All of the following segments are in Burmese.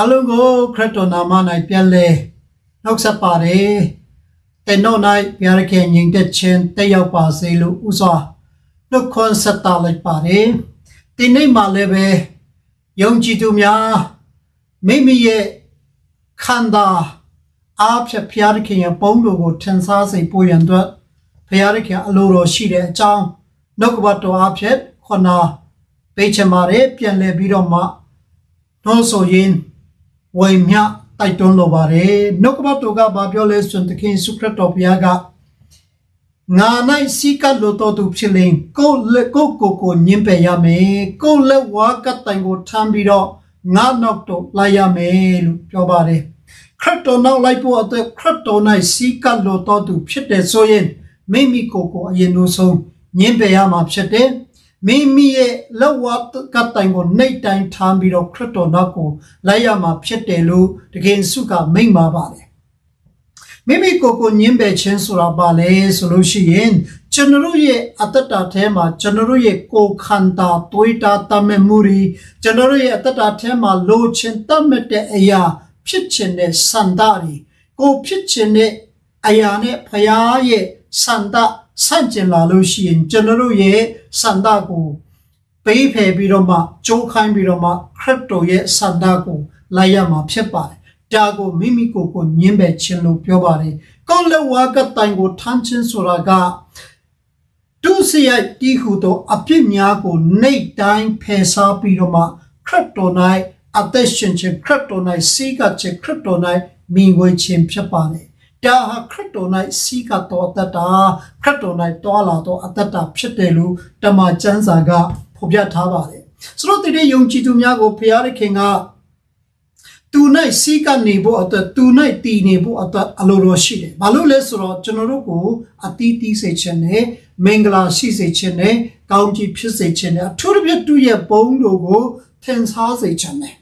အလုံးကိုခရစ်တော်နာမ၌ပြန်လဲနှုတ်ဆက်ပါတယ်တဲ့နောက်၌ဘုရားခင်ညီတဲ့ချင်းတက်ရောက်ပါစေလို့ဥစွာနှုတ်ခွန်းဆက်တာလိုက်ပါတယ်ဒီနေ့မှလည်းပဲယုံကြည်သူများမိမိရဲ့ခန္ဓာအားဖြင့်ဘုရားခင်ရဲ့ပုံတော်ကိုထင်ရှားစေဖို့ရန်အတွက်ဘုရားခင်အလိုတော်ရှိတဲ့အကြောင်းနှုတ်ကပတ်တော်အားဖြင့်ခொနာပေးချင်ပါတယ်ပြန်လဲပြီးတော့မှနှုတ်ဆိုရင် ဝိမြတိုက်တွန်းလိုပါတယ်နှုတ်ကပတ်တော်ကဘာပြောလဲဆိုရင်သခင်ယေရှုခရစ်တော်ဘုရားကငါ၌စီကတ်လို့တော်သူဖြစ်လင်ကိုယ်လက်ကိုယ်ကိုယ်ကိုညင်ပယ်ရမယ်ကိုယ်လက်ဝါကတိုင်ကိုထမ်းပြီးတော့ငါနောက်တော့လိုက်ရမယ်လို့ပြောပါတယ်ခရစ်တော်နောက်လိုက်ဖို့အတွက်ခရစ်တော်၌စီကတ်လို့တော်သူဖြစ်တယ်ဆိုရင်မိမိကိုယ်ကိုအရင်လို့ဆုံးညင်ပယ်ရမှာဖြစ်တယ် မိမိရဲ့လက်ဝါကတိုင်ကိုနှိပ်တိုင်ထမ်းပြီးတော့ခရစ်တော်နောက်ကိုလိုက်ရမှာဖြစ်တယ်လို့တကယ်စုကမိန့်ပါပါတယ်မိမိကိုယ်ကိုညှင်းပယ်ခြင်းဆိုတာပါလေဆိုလို့ရှိရင်ကျွန်တော်တို့ရဲ့အတ္တတာထဲမှာကျွန်တော်တို့ရဲ့ကိုယ်ခန္ဓာတွေးတာတတ်မဲ့မှုတွေကျွန်တော်တို့ရဲ့အတ္တတာထဲမှာလိုချင်တတ်မဲ့တဲ့အရာ ဖြစ်ချင်တဲ့စန္ဒတွေကိုယ်ဖြစ်ချင်တဲ့အရာနဲ့ဖရာရဲ့စန္ဒ ဆန့်ကျင်လာလို့ရှိရင်ကျွန်တော်တို့ရဲ့စန္ဒကိုပေးဖယ်ပြီးတော့မှကြိုးခိုင်းပြီးတော့မှခရစ်တော်ရဲ့စန္ဒကိုလိုက်ရမှာဖြစ်ပါတယ်ဒါကိုမိမိကိုယ်ကိုညင်းပယ်ခြင်းလို့ပြောပါတယ်။ကောလက်ဝါကတိုင်ကိုထမ်းခြင်းဆိုတာကဒုစရိုက်တီးဟုသောအပြစ်များကိုနှိတ်တိုင်းဖယ်ရှားပြီးတော့မှခရစ်တော်၌အသက်ရှင်ခြင်းခရစ်တော်၌စီကခြင်းခရစ်တော်၌မိငွေခြင်းဖြစ်ပါတယ်။ ဒါဟာခရစ်တော်၌စီကတော်အသက်တာခရစ်တော်၌တောလာတော်အသက်တာဖြစ်တယ်လို့တမန်ကျမ်းစာကဖော်ပြထားပါတယ်။ဆိုတော့ဒီနေ့ယုံကြည်သူများကိုဖျားရခင်ကသူ၌စီးကနေဖို့အတွက်သူ၌တည်နေဖို့အတွက်အလိုတော်ရှိတယ်။ဘာလို့လဲဆိုတော့ကျွန်တော်တို့ကိုအတီးတီးစေခြင်းနဲ့မင်္ဂလာရှိစေခြင်းနဲ့ကောင်းကြီးဖြစ်စေခြင်းနဲ့အထူးသဖြင့်သူ့ရဲ့ဘုန်းတော်ကိုထင်ရှားစေခြင်းနဲ့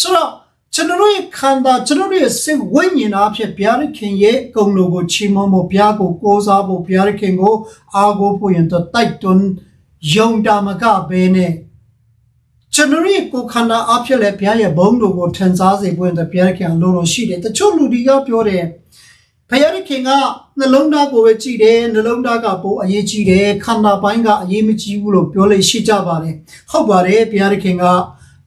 ဆိုတော့ ကျွန်တော်တို့ရဲ့ခန္ဓာကျွန်တော်တို့ရဲ့စိတ်ဝိညာဉ်အားဖြင့်ဘုရားခင်ရဲ့ဂုဏ်တော်ကိုချီးမွမ်းဖို့ဘုရားကိုကိုးစားဖို့ဘုရားခင်ကိုအားကိုးဖို့ရင်တော့တိုက်တွန်းယုံတာမကဘဲနဲ့ကျွန်တော်ရဲ့ကိုယ်ခန္ဓာအဖြစ်လဲဘုရားရဲ့ဘုန်းတော်ကိုထင်ရှားစေဖို့အတွက်ဘုရားခင်အလိုတော်ရှိတယ်တချို့လူတွေကပြောတယ်ဘုရားခင်ကနှလုံးသားကိုပဲကြည့်တယ်နှလုံးသားကပိုအရေးကြီးတယ်ခန္ဓာပိုင်းကအရေးမကြီးဘူးလို့ပြောလို့ရှိကြပါတယ်ဟုတ်ပါတယ်ဘုရားခင်က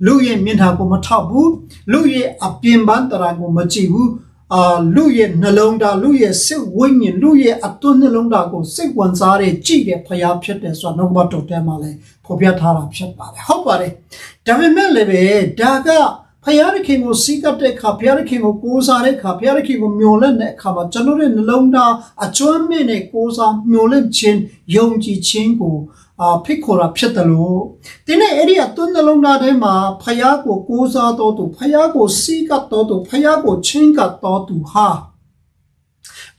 လူရဲ့မျက်နှာကိုမထောက်ဘူးလူရဲ့အပြင်ပန်းတရာကိုမကြည့်ဘူးအာလူရဲ့နှလုံးသားလူရဲ့စိတ်ဝိညာဉ်လူရဲ့အသွင်းနှလုံးသားကိုစိတ်ဝင်စားတဲ့ကြည့်တဲ့ဖရားဖြစ်တယ်ဆိုတော့နှုတ်ဘတ်တော်ထဲမှာလည်းဖော်ပြထားတာဖြစ်ပါတယ်ဟုတ်ပါတယ်ဒါပေမဲ့လည်းပဲဒါကဖရားသခင်ကိုစီးကပ်တဲ့အခါဖရားသခင်ကိုကိုးစားတဲ့အခါဖရားသခင်ကိုမျှော်လင့်တဲ့အခါမှာကျွန်တော်ရဲ့နှလုံးသားအကျွမ်းမဲ့နဲ့ကိုးစားမျှော်လင့်ခြင်းယုံကြည်ခြင်းကို အာဖိတ်ခေါ်တာဖြစ်တယ်လို့ဒီနေ့အဲ့ဒီအသွင်းနှလုံးသားထဲမှာဖရားကိုကိုးစားတော်သူဖရားကိုစီးကပ်တော်သူဖရားကိုချင်းကပ်တော်သူဟာ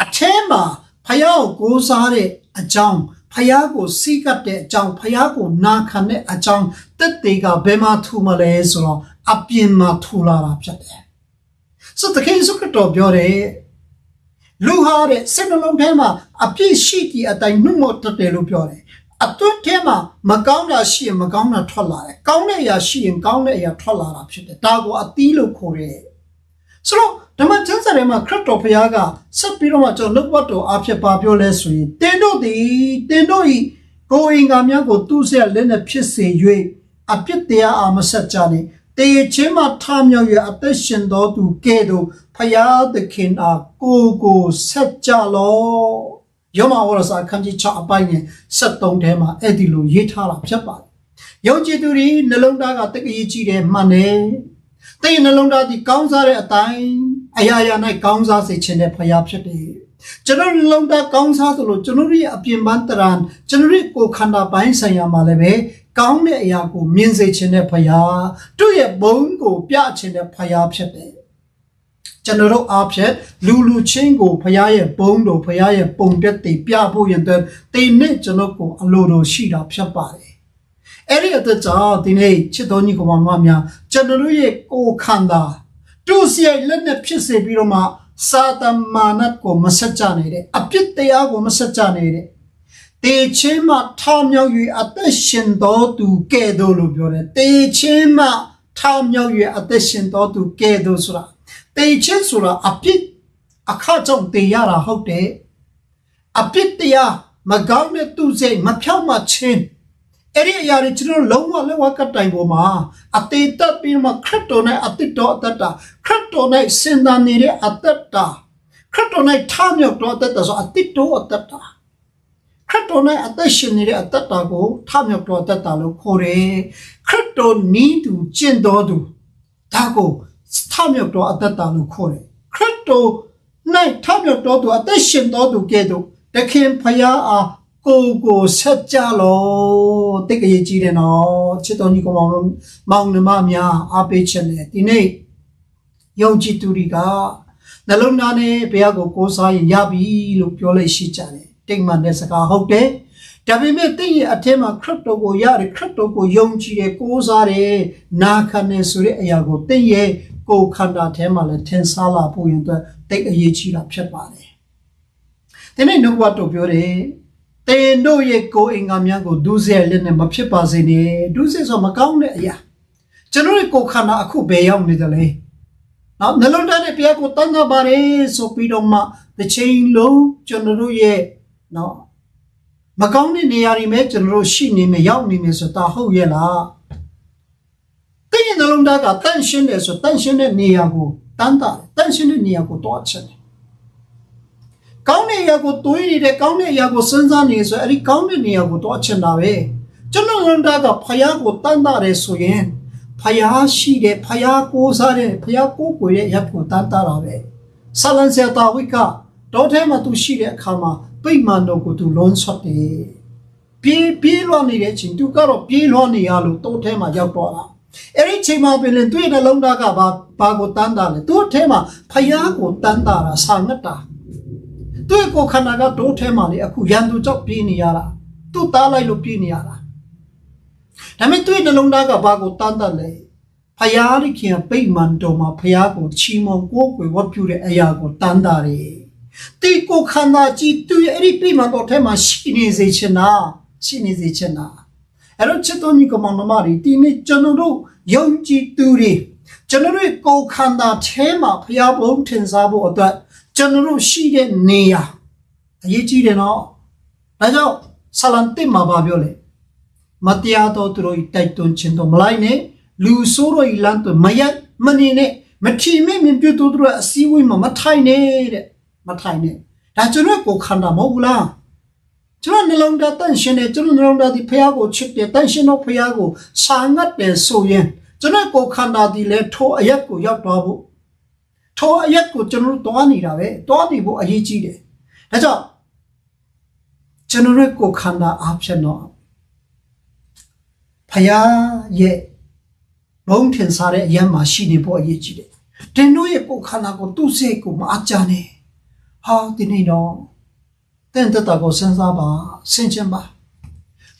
အထဲမှာဖယားကိုကိုးစားတဲ့အကြောင်းဖယားကိုစီးကပ်တဲ့အကြောင်းဖယားကိုနာခံတဲ့အကြောင်းတက်တွေကဘယ်မှာထူမလဲဆိုတော့အပြင်မှာထူလာတာဖြစ်တယ်။ဆိုတော့တခင်စုခရစ်တော်ပြောတယ်လူဟာတဲ့စိတ်နှလုံးထဲမှာအပြည့်ရှိသည့်အတိုင်းနှုတ်မတတ်တယ်လို့ပြောတယ်။ အတွင်းထဲမှာမကောင်းတာရှိရင်မကောင်းတာထွက်လာတယ်။ကောင်းတဲ့အရာရှိရင်ကောင်းတဲ့အရာထွက်လာတာဖြစ်တယ်။ဒါကိုအသီးလို့ခေါ်တယ်။ဆိုတော့ဓမ္မကျမ်းစာထဲမှာခရစ်တော်ဘုရားကဆက်ပြီးတော့မှကျွန်တော်နှုတ်ဘတ်တော်အဖြစ်ပါပြောလဲဆိုရင်တင်းတို့သည်တင်းတို့ဤကိုယ်အင်္ဂါများကိုသူ့ဆက်လက်နဲ့ဖြစ်စေ၍အပြစ်တရားအာမဆက်ကြနှင့်တေချင်းမှထမြောက်၍အသက်ရှင်တော်သူကဲ့သို့ဘုရားသခင်အားကိုယ်ကိုဆက်ကြလော ယောမဝရစာခန်းကြီး6အပိုင်းနဲ့73ထဲမှာအဲ့ဒီလိုရေးထားတာဖြစ်ပါတယ်ယုံကြည်သူတွေနှလုံးသားကတကယ်ကြီးတယ်မှန်တယ်တိတ်နှလုံးသားဒီကောင်းစားတဲ့အတိုင်းအရာရာ၌ကောင်းစားစေခြင်းနဲ့ဖျားဖြစ်တယ်။ကျွန်တော်နှလုံးသားကောင်းစားသလိုကျွန်တော်ရဲ့အပြင်ပန်းတရံကျွန်တော်ရဲ့ကိုယ်ခန္ဓာပိုင်းဆိုင်ရာမှာလည်းပဲကောင်းတဲ့အရာကိုမြင်စေခြင်းနဲ့ဖျားသူ့ရဲ့ဘုန်းကိုပြခြင်းနဲ့ဖျားဖြစ်တယ်။ ကျွန်တော်တို့အားဖြင့်လူလူချင်းကိုဖျားရဲ့ဘုန်းတော်ဖျားရဲ့ပုံတက်တည်ပြဖို့ရတဲ့တိမ်နဲ့ကျွန်တော်ကိုအလိုတော်ရှိတာဖြစ်ပါတယ်။အဲ့ဒီအတွက်ကြောင့်ဒီနေ့ချစ်တော်ညီကောင်မများကျွန်တော်တို့ရဲ့ကိုယ်ခန္ဓာသူ့စီရဲ့လက်နဲ့ဖြစ်စေပြီးတော့မှစာတမာနတ်ကိုမဆက်ကြနေတဲ့အပြစ်တရားကိုမဆက်ကြနေတဲ့တေချင်းမှထမြောက်၍အသက်ရှင်တော်သူကဲ့သို့လို့ပြောတယ်တေချင်းမှထထားမြောက်၍အသက်ရှင်တော်သူကဲ့သို့ဆိုတာ တေချင်းဆိုတာအပြစ်အခါကြောင့်တေရတာဟုတ်တယ်အပြစ်တရားမကောင်းတဲ့သူစိတ်မဖြောင့်မချင်းအဲ့ဒီအရာတွေကျွန်တော်လုံးဝလက်ဝါးကတိုင်ပေါ်မှာအသေးသက်ပြီးမှခရစ်တော်နဲ့အသက်တော်အသက်တာခရစ်တော်နဲ့စင်သာနေတဲ့အသက်တာခရစ်တော်နဲ့ထားမြောက်တော်အသက်တာဆိုအသက်တော်အသက်တာခရစ်တော်နဲ့အသက်ရှင်နေတဲ့အသက်တာကိုထားမြောက်တော်အသက်တာလို့ခေါ်တယ်ခရစ်တော်နီးသူကျင့်တော်သူဒါကိုထား မြောက်တော်အသက်တာလို့ခေါ်တယ်ခရစ်တော်၌ထားမြောက်တော်သူအသက်ရှင်တော်သူကဲ့သို့တခင်ဖယားအားကိုယ်ကိုဆက်ကြလို့တိတ်ကြည်ကြီးတယ်နော်ချစ်တော်ကြီးကောင်မောင်တို့မောင်နှမများအားပေးချက်နဲ့ဒီနေ့ယုံကြည်သူတွေကနှလုံးသားနဲ့ဘုရားကိုကိုးစားရင်ရပြီလို့ပြောလိုက်ရှိကြတယ်တိတ်မှန်တဲ့စကားဟုတ်တယ်ဒါပေမဲ့တင့်ရဲ့အထက်မှာခရစ်တော်ကိုရတယ်ခရစ်တော်ကိုယုံကြည်တယ်ကိုးစားတယ်နာခံတယ်ဆိုတဲ့အရာကိုတင့်ရဲ့ ကိုယ်ခန္ဓာထဲမှာလည်းထင်ရှားလာဖို့ရင်အတွက်တိတ်အရေးကြီးတာဖြစ်ပါတယ်ဒီနေ့နှုတ်ကပတ်တော်ပြောတယ်တင်တို့ရဲ့ကိုယ်အင်္ဂါများကိုဒုစရိုက်လက်နဲ့မဖြစ်ပါစေနဲ့ဒုစရိုက်ဆိုမကောင်းတဲ့အရာကျွန်တော်ရဲ့ကိုယ်ခန္ဓာအခုဘယ်ရောက်နေသလဲနော်နှလုံးသားနဲ့ဘုရားကိုတန်ခါပါတယ်ဆိုပြီးတော့မှတစ်ချိန်လုံးကျွန်တော်တို့ရဲ့နော်မကောင်းတဲ့နေရာတွေမဲ့ကျွန်တော်တို့ရှိနေမယ်ရောက်နေမယ်ဆိုတာဟုတ်ရဲ့လားတင်းရဲ့ နှလုံးသားကတန့်ရှင်းတယ်ဆိုတန့်ရှင်းတဲ့နေရာကိုတန်းတာတန့်ရှင်းတဲ့နေရာကိုတွားချင်တယ်ကောင်းတဲ့အရာကိုတွေးနေတယ်ကောင်းတဲ့အရာကိုစဉ်းစားနေဆိုအဲ့ဒီကောင်းတဲ့နေရာကိုတွားချင်တာပဲကျွန်တော်နှလုံးသားကဖယားကိုတန်းတာတယ်ဆိုရင်ဖယားရှိတယ်ဖယားကိုးစားတယ်ဖယားကိုးကွယ်တဲ့ရပ်ကိုတန်းတာတာပဲဆလန်ဆရာတာဝိကတော့ထဲမှာသူရှိတဲ့အခါမှာပိတ်မှန်တော့ကိုသူလွန်ဆွတ်တယ်ပြေးပြေးလွှမ်းနေတဲ့အချိန်သူကတော့ပြေးလွှမ်းနေရလို့တော့ထဲမှာရောက်တော့တာ အဲ့ဒီချိန်မှာပြင်ရင်သူ့ရဲ့နှလုံးသားကဘာဘာကိုတန်းတာလဲသူ့အထဲမှာဖယားကိုတန်းတာတာဆာငတ်တာသူ့ရဲ့ကိုယ်ခန္ဓာကဒိုးထဲမှာလေအခုရန်သူကြောင့်ပြေးနေရတာသူ့သားလိုက်လို့ပြေးနေရတာဒါပေမဲ့သူ့ရဲ့နှလုံးသားကဘာကိုတန်းတာလဲဖယားရိခင်ပိတ်မှန်တော်မှာဖယားကိုချီးမွမ်းကိုးကွယ်ဝတ်ပြုတဲ့အရာကိုတန်းတာတယ်တီကိုခန္ဓာကြီးသူ့ရဲ့အဲ့ဒီပိတ်မှန်တော်ထဲမှာရှိနေစေချင်တာရှိနေစေချင်တာ အဲ့တော့ချစ်တော်ညီကောင်မောင်နှမတွေဒီနေ့ကျွန်တော်တို့ယုံကြည်သူတွေကျွန်တော်တို့ရဲ့ကိုယ်ခန္ဓာထဲမှာဖျားဘုံထင်ရှားဖို့အတွက်ကျွန်တော်တို့ရှိတဲ့နေရာအရေးကြီးတယ်နော်ဒါကြောင့်ဆလန်တစ်မှာပါပြောလေမတရားသောသူတို့၏တိုက်တွန်းခြင်းတို့မလိုက်နဲ့လူဆိုးတို့၏လမ်းတို့မရက်မနေနဲ့မထီမဲ့မြင်ပြတို့တို့အစည်းအဝေးမှာမထိုင်နဲ့တဲ့မထိုင်နဲ့ဒါကျွန်တော်ကိုယ်ခန္ဓာမဟုတ်ဘူးလား ကျွန်တော်နှလုံးသားတန့်ရှင်းတယ်ကျွန်တော်နှလုံးသားဒီဖះကိုချစ်တယ်တန့်ရှင်းတော့ဖះကိုစာငတ်တယ်ဆိုရင်ကျွန်တော်ကိုယ်ခန္ဓာဒီလဲထိုအရက်ကိုရောက်သွားဖို့ထိုအရက်ကိုကျွန်တော်တို့တွားနေတာပဲတွားနေဖို့အရေးကြီးတယ်ဒါကြောင့်ကျွန်တော်ရဲ့ကိုယ်ခန္ဓာအားဖြင့်တော့ဖះရဲ့ဘုံထင်စားတဲ့အရက်မှာရှိနေဖို့အရေးကြီးတယ်တင်တို့ရဲ့ကိုယ်ခန္ဓာကိုသူ့စိတ်ကိုမအားကြနဲ့ဟာဒီနေ့တော့ တင့်တက်တာကိုစဉ်းစားပါဆင်ခြင်ပါ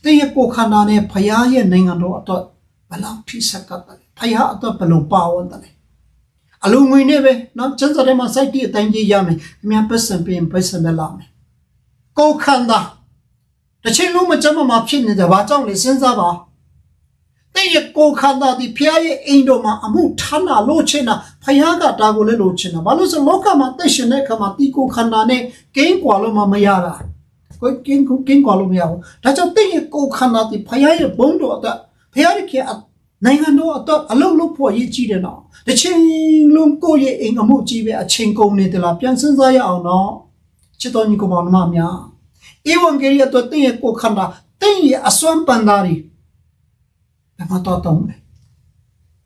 တဲ့ရဲ့ကိုယ်ခန္ဓာနဲ့ဖယားရဲ့နိုင်ငံတော်အတွက်ဘယ်လောက်ထိဆက်ကပ်တယ်ဖယားအတွက်ဘယ်လိုပါဝင်တယ်အလုံးငွေနဲ့ပဲနော်ကျန်းစာထဲမှာစိုက်တီးအတိုင်းကြီးရမယ်အများပတ်စံပြင်ပတ်စံနဲ့လာမယ်ကိုယ်ခန္ဓာတစ်ချိန်လုံးမကြမ်းမမှာဖြစ်နေတယ်ဘာကြောင့်လဲစဉ်းစားပါ တဲ့ရဲ့ကိုယ်ခန္ဓာဒီဖျားရဲ့အိမ်တော်မှာအမှုဌာနလို့ချင်တာဖျားကဒါကိုလည်းလို့ချင်တာဘာလို့ဆိုလောကမှာတက်ရှင်တဲ့အခါမှာဒီကိုယ်ခန္ဓာနဲ့ကိန်းကွာလို့မှမရတာကိုကိန်းကိုကိန်းကွာလို့မရဘူးဒါကြောင့်တဲ့ရဲ့ကိုယ်ခန္ဓာဒီဖျားရဲ့ဘုံတော်အတွက်ဖျားရဲ့ခေနိုင်ငံတော်အတွက်အလုံးလုံးဖို့ရည်ကြီးတယ်နော်တစ်ချိန်လုံးကိုယ့်ရဲ့အိမ်အမှုကြီးပဲအချိန်ကုန်နေတယ်လားပြန်စဉ်းစားရအောင်နော်ချစ်တော်ညီကောင်မများဧဝံဂေလိအတွက်တဲ့ရဲ့ကိုယ်ခန္ဓာတဲ့ရဲ့အစွမ်းပန်သားတွေ ဘယ်မှာတော့တုံးလဲ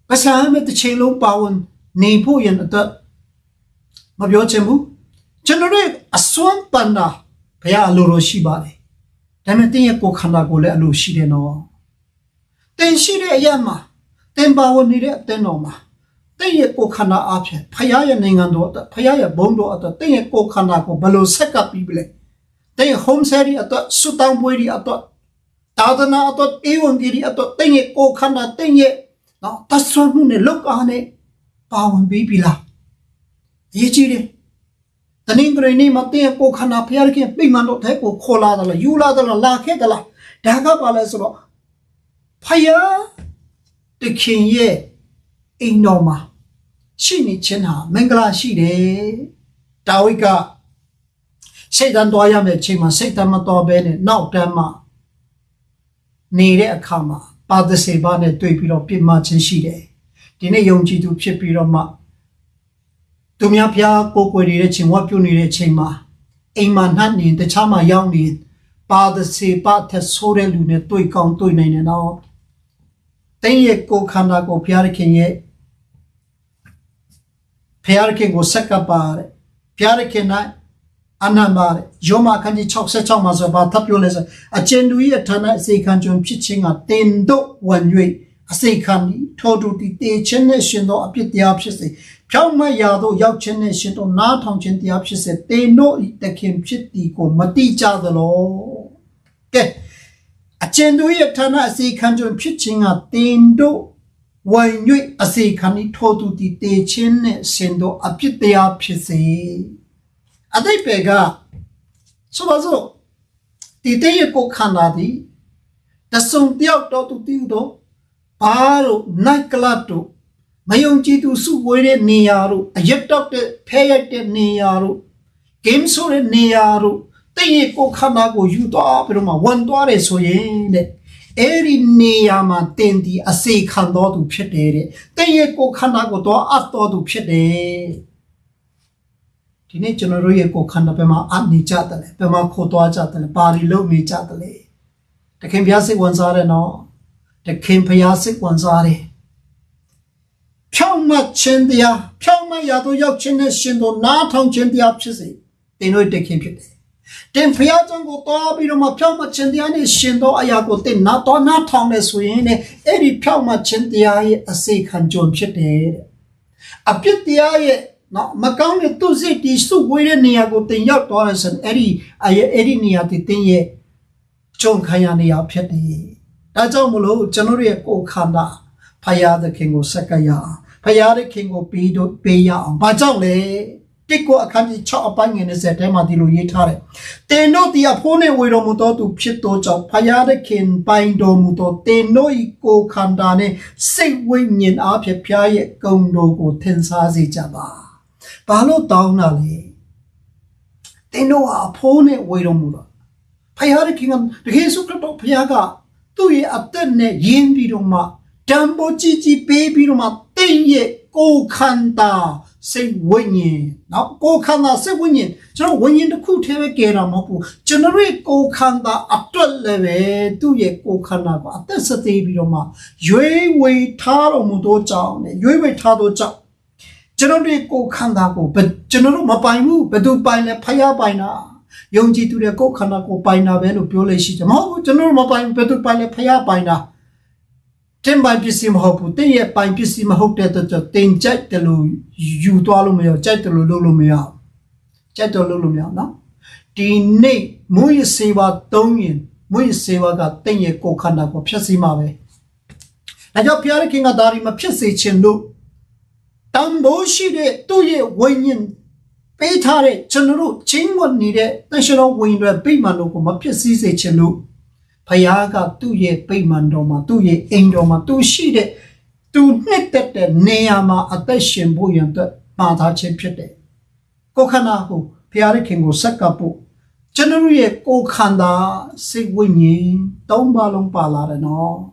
ကစားမဲ့တစ်ချိန်လုံးပါဝင်နေဖို့ရန်အတွက်မပြောချင်ဘူးကျွန်တော်တို့အစွမ်းပန်တာဘုရားအလိုလိုရှိပါတယ်ဒါပေမဲ့တင်းရဲ့ကိုယ်ခန္ဓာကိုလည်းအလိုရှိတယ်နော်တင်ရှိတဲ့အရာမှာတင်ပါဝင်နေတဲ့အတင်းတော်မှာတင်းရဲ့ကိုယ်ခန္ဓာအဖြစ်ဖရားရဲ့နိုင်ငံတော်အတွက်ဖရားရဲ့ဘုံတော်အတွက်တင်းရဲ့ကိုယ်ခန္ဓာကိုဘယ်လိုဆက်ကပ်ပြီးပလဲတင်း home series အတွက်ဆူတောင်းပွဲတွေအတွက် သာသနာအတွက်ဧဝံဂေလိအတွက်တင်းရဲ့ကိုယ်ခန္ဓာတင်းရဲ့နော်တဆွမ်းမှုနဲ့လောက်အားနဲ့ပါဝင်ပြီးပြီလားအရေးကြီးတယ်တနင်္ဂနွေနေ့မှာတင်းရဲ့ကိုယ်ခန္ဓာဖျားခင်ပြိမှန်တော့တဲ့ကိုခေါ်လာတယ်လားယူလာတယ်လားလာခဲ့တယ်လားဒါကပါလဲဆိုတော့ဖယားတခင်ရဲ့အိမ်တော်မှာရှိနေခြင်းဟာမင်္ဂလာရှိတယ်ဒါဝိဒ်ကစိတ်တန်တော်ရမယ့်အချိန်မှာစိတ်တန်မတော်ဘဲနဲ့နောက်တန်းမှာ နေတဲ့အခါမှာပါဒစေဘာနဲ့တွေ့ပြီးတော့ပြစ်မှခြင်းရှိတယ်ဒီနေ့ယုံကြည်သူဖြစ်ပြီးတော့မှသူများဖျားကိုယ်ကိုယ်နေတဲ့ချိန်ဝတ်ပြုနေတဲ့ချိန်မှာအိမ်မှာနှက်နေတခြားမှာရောက်နေပါဒစေဘာထက်ဆိုးတဲ့လူနဲ့တွေ့ကောင်းတွေ့နိုင်တယ်နော်တင်းရဲ့ကိုယ်ခန္ဓာကိုဘုရားသခင်ရဲ့ဘုရားသခင်ကိုဆက်ကပ်ပါတယ်ဘုရားသခင်၌ အနန္တပါတယ်ယောမခန်းကြီး66မှာဆိုပါသပြောလဲဆိုအကျဉ်သူ၏အထာဏအစေခံကျွန်ဖြစ်ခြင်းကတင်တို့ဝင်၍အစေခံဤထိုတူတည်တေခြင်းနဲ့ရှင်သောအပြစ်တရားဖြစ်စေဖြောင်းမရာတို့ရောက်ခြင်းနဲ့ရှင်တို့နားထောင်ခြင်းတရားဖြစ်စေတင်တို့ဤတခင်ဖြစ်သည်ကိုမတိကြသလောကဲအကျဉ်သူရဲ့ဌာနအစီခံကြုံဖြစ်ခြင်းကတင်တို့ဝင်၍အစီခံဤထိုသူတည်တေခြင်းနဲ့ရှင်တို့အပြစ်တရားဖြစ်စေ အတိတ်ပဲကဆိုပါစို့ဒီတဲ့ရဲ့ကိုခန္ဓာဒီတဆုံတယောက်တော့သူတီးတော့ဘာလို့နိုင်ကလတ်တို့မယုံကြည်သူစုဝေးတဲ့နေရာတို့အရက်တော့တဲ့ဖဲရိုက်တဲ့နေရာတို့ game ဆိုတဲ့နေရာတို့တဲ့ရဲ့ကိုခန္ဓာကိုယူသွားပြီးတော့မှဝန်သွားတယ်ဆိုရင်တဲ့အဲ့ဒီနေရာမှာတင်ဒီအစေခံတော်သူဖြစ်တယ်တဲ့တဲ့ရဲ့ကိုခန္ဓာကိုတော့အပ်တော်သူဖြစ်တယ် ဒီနေ့ကျွန်တော်တို့ရဲ့ကိုခန္ဓာပဲမှာအပ်နေကြတယ်လေပဲမှာခိုးသွားကြတယ်လေပါရီလုံးနေကြတယ်လေတခင်ဘုရားစိတ်ဝင်စားတယ်နော်တခင်ဘုရားစိတ်ဝင်စားတယ်ဖြောင်းမခြင်းတရားဖြောင်းမရာတို့ရောက်ခြင်းနဲ့ရှင်တို့နားထောင်ခြင်းတရားဖြစ်စေတင်တို့တခင်ဖြစ်တယ်။တင်ဖျားကြောင့်ကိုတော်ပြီးတော့မှဖြောင်းမခြင်းတရားနဲ့ရှင်တို့အရာကိုတင်နာတော်နားထောင်နေဆိုရင်လည်းအဲ့ဒီဖြောင်းမခြင်းတရားရဲ့အစေခံကြုံဖြစ်တယ်တဲ့။အပြစ်တရားရဲ့ နော်မကောင်းတဲ့သူစိတ်တီစုဝေးတဲ့နေရာကိုတင်ရောက်သွားတယ်ဆိုရင်အဲ့ဒီအဲ့အဲ့ဒီနေရာတည်တင်ရဲ့ကြုံခံရနေရဖြစ်တယ်။ဒါကြောင့်မလို့ကျွန်တော်တို့ရဲ့ကိုယ်ခန္ဓာဖယားသခင်ကိုဆက်ကရအောင်ဖယားသခင်ကိုပေးတော့ပေးရအောင်ဘာကြောင့်လဲတိတ်ကိုအခန်းကြီး6အပိုင်းငယ်20ထဲမှာဒီလိုရေးထားတယ်တင်တို့ဒီအဖိုးနဲ့ဝေတော်မူသောသူဖြစ်သောကြောင့်ဖယားသခင်ပိုင်တော်မူသောတင်တို့ဤကိုယ်ခန္ဓာနဲ့စိတ်ဝိညာဉ်အားဖြင့်ဖျားရဲ့ဂုဏ်တော်ကိုထင်ရှားစေကြပါ ဘာလို့တောင်းတာလဲတင်တို့ဟာအဖိုးနဲ့ဝေတော်မူတော့ဖယားသခင်ကတကယ်စုခရစ်တော်ဖယားကသူ့ရဲ့အသက်နဲ့ယဉ်ပြီးတော့မှတံပိုးကြီးကြီးပေးပြီးတော့မှတင်းရဲ့ကိုယ်ခန္ဓာစိတ်ဝိညာဉ်နော်ကိုယ်ခန္ဓာစိတ်ဝိညာဉ်ကျွန်တော်ဝိညာဉ်တစ်ခုတည်းပဲကြတာမဟုတ်ဘူးကျွန်တော်ရဲ့ကိုယ်ခန္ဓာအတွက်လည်းပဲသူ့ရဲ့ကိုယ်ခန္ဓာကိုအသက်စသေးပြီးတော့မှရွေးဝေထားတော်မူသောကြောင့်နဲ့ရွေးဝေထားသောကြောင့် ကျွန်တော်တို့ကိုယ်ခန္ဓာကိုဘယ်ကျွန်တော်တို့မပိုင်ဘူးဘယ်သူပိုင်လဲဖယားပိုင်တာယုံကြည်သူတဲ့ကိုယ်ခန္ဓာကိုပိုင်တာပဲလို့ပြောလို့ရှိတယ်မဟုတ်ဘူးကျွန်တော်တို့မပိုင်ဘူးဘယ်သူပိုင်လဲဖယားပိုင်တာတင်ပိုင်ပစ္စည်းမဟုတ်ဘူးတင်ရဲ့ပိုင်ပစ္စည်းမဟုတ်တဲ့အတွက်ကြောင့်တင်ကြိုက်တယ်လို့ယူသွားလို့မရကြိုက်တယ်လို့လုပ်လို့မရကြိုက်တယ်လို့လုပ်လို့မရနော်ဒီနေ့မွေးစေပါသုံးရင်မွေးစေပါကတင်ရဲ့ကိုယ်ခန္ဓာကိုဖျက်ဆီးမှာပဲဒါကြောင့်ဘုရားခင်ကဒါရီမဖြစ်စေခြင်းလို့ တန်ဖိုးရှိတဲ့သူ့ရဲ့ဝိညာဉ်ပေးထားတဲ့ကျွန်တော်တို့ချင်းဝင်နေတဲ့တန်ရှင်တော်ဝိညာဉ်တွေပြိမှန်တို့ကိုမဖြစ်စည်းစေခြင်းလို့ဖယားကသူ့ရဲ့ပိတ်မှန်တော်မှာသူ့ရဲ့အိမ်တော်မှာသူရှိတဲ့သူနှစ်သက်တဲ့နေရာမှာအသက်ရှင်ဖို့ရန်အတွက်မှာထားခြင်းဖြစ်တယ်။ကိုယ်ခန္ဓာကိုဖယားရဲ့ခင်ကိုဆက်ကပ်ဖို့ကျွန်တော်ရဲ့ကိုယ်ခန္ဓာစိတ်ဝိညာဉ်သုံးပါလုံးပါလာတယ်နော်။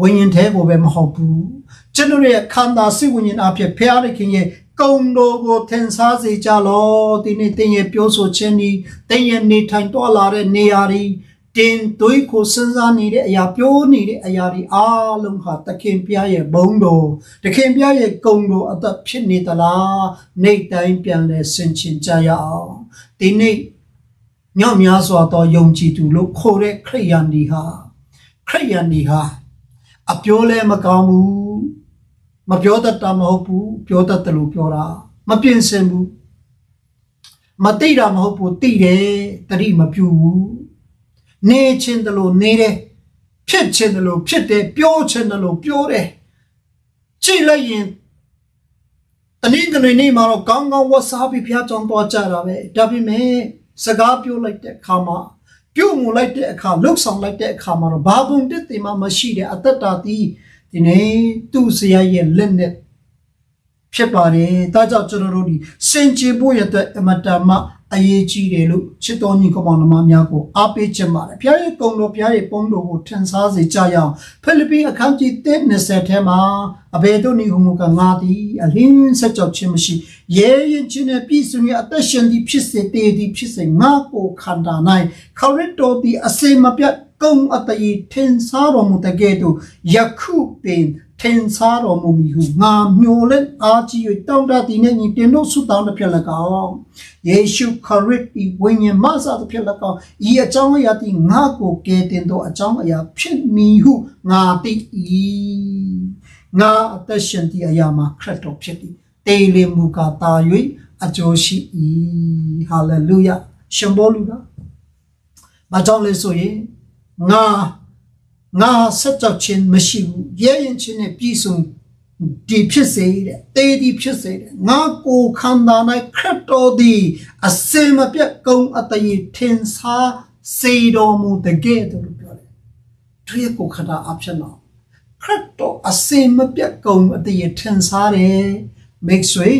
ဝိညာဉ်သေးကိုပဲမဟုတ်ဘူး။ကျွန်တော်ရဲ့ခန္ဓာစိတ်ဝိညာဉ်အဖြစ်ဖယားရဲ့ခင်ရဲ့ကုံတော်ကိုထင်ရှားစေကြလောဒီနေ့တင်းရဲ့ပြောဆိုခြင်းဒီတင်းရဲ့နေထိုင်တော်လာတဲ့နေရာဒီတင်သွေးကိုစဉ်းစားနေတဲ့အရာပြောနေတဲ့အရာဒီအားလုံးဟာတခင်ပြရဲ့ဘုံတော်တခင်ပြရဲ့ကုံတော်အသက်ဖြစ်နေသလားနေ့တိုင်းပြန်လဲဆင်ခြင်ကြရအောင်ဒီနေ့မြောက်များစွာသောယုံကြည်သူလို့ခေါ်တဲ့ခရိယန်ဒီဟာခရိယန်ဒီဟာ အပြောလဲမကောင်းဘူးမပြောတတ်တာမဟုတ်ဘူးပြောတတ်တယ်လို့ပြောတာမပြင်းစင်ဘူးမသိတာမဟုတ်ဘူးသိတယ်တတိမပြူဘူးနေချင်းတလို့နေတယ်ဖြစ်ချင်းတလို့ဖြစ်တယ်ပြောချင်းတလို့ပြောတယ်ကြည့်လိုက်ရင်တနင်္ဂနွေနေ့မှာတော့ကောင်းကောင်းဝတ်စားပြီးဖျားကြောင်သွားကြတာပဲဒါပေမဲ့စကားပြောလိုက်တဲ့အခါမှာ ပြုတ်မှုလိုက်တဲ့အခါလှုပ်ဆောင်လိုက်တဲ့အခါမှာတော့ဘာဘုံတက်တယ်မှမရှိတဲ့အသက်တာသည်ဒီနေ့သူ့ဆရာရဲ့လက်နဲ့ဖြစ်ပါတယ်ဒါကြောင့်ကျွန်တော်တို့ဒီစင်ကြင်ဖို့ရတဲ့အမတန်မှ အရေးကြီးတယ်လို့ချစ်တော်ညီကောင်မောင်နှမများကိုအားပေးချင်ပါတယ်ဘုရားရဲ့ကုံတော်ဘုရားရဲ့ပုံတော်ကိုထင်ရှားစေကြရအောင်ဖိလိပ္ပိအခန်းကြီး1:20ထဲမှာအဘယ်သို့နည်းဟုမူကငါသည်အလင်းဆက်ကြောက်ခြင်းမရှိရဲရင်ချင်းနဲ့ပြည့်စုံရအသက်ရှင်သည်ဖြစ်စေတည်သည်ဖြစ်စေငါကိုခန္ဓာ၌ခရစ်တော်သည်အစေမပြတ်ကုံအတည်ထင်ရှားတော်မူတဲ့ကဲ့သို့ယခုပင် ထင်ရှားတော်မူမည်ဟုငါမျှော်လင့်အားကြီး၍တောင်းတသည်နှင့်ညီတင်တို့ဆုတောင်းတဲ့ဖြစ်၎င်းယေရှုခရစ်၏ဝိညာဉ်မဆာတဲ့ဖြစ်၎င်းဤအကြောင်းအရာသည်ငါကိုကယ်တင်သောအကြောင်းအရာဖြစ်မည်ဟုငါသိ၏ငါအသက်ရှင်သည့်အရာမှာခရစ်တော်ဖြစ်သည်တေလင်မူကာတာ၍အကျိုးရှိ၏ဟာလေလုယရှင်ဘောလူကဘာကြောင့်လဲဆိုရင်ငါ ငါဆက်ကြောက်ခြင်းမရှိဘူးရဲရင်ချင်းနဲ့ပြည်စုံဒီဖြစ်စေတဲ့တေးဒီဖြစ်စေတဲ့ငါကိုခန္ဓာ၌ခရစ်တော်သည်အစင်မပြတ်ကုံအတည်ထင်ရှားစေတော်မူတကယ်လို့ပြောတယ်သူရဲ့ကိုယ်ခန္ဓာအဖြစ်တော့ခရစ်တော်အစင်မပြတ်ကုံအတည်ထင်ရှားတယ်မိတ်ဆွေ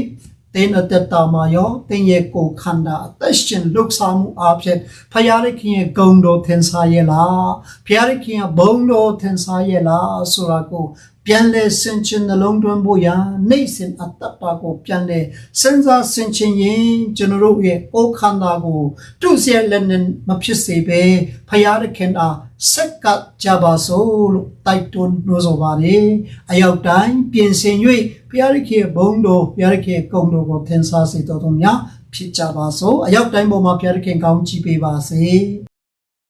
သင်အသက်တာမှာရောသင်ရဲ့ကိုယ်ခန္ဓာအသက်ရှင်လှုပ်ရှားမှုအဖြစ်ဖယားရခင်ရဲ့ဂုံတော်သင်စားရဲ့လားဖယားရခင်ရဲ့ဘုံတော်သင်စားရဲ့လားဆိုတာကိုပြန်လဲစင်ချင်းနှလုံးသွင်းဖို့ရာနေစဉ်အတ္တပါကိုပြန်လဲစဉ်းစားစင်ချင်းရင်ကျွန်တော်တို့ရဲ့ကိုယ်ခန္ဓာကိုသူ့ရဲ့လက်နဲ့မဖြစ်စေဘဲဖယားရခင်အား ဆက်ကပ်ကြပါစို့လို့တိုက်တွန်းလို့ဆိုပါတယ်အရောက်တိုင်းပြင်ဆင်၍ဘုရားရခင်ဘုံတော်ဘုရားရခင်ကုံတော်ကိုသင်စားစေတော်သူများဖြစ်ကြပါစို့အရောက်တိုင်းပေါ်မှာဘုရားရခင်ကောင်းချီးပေးပါစေ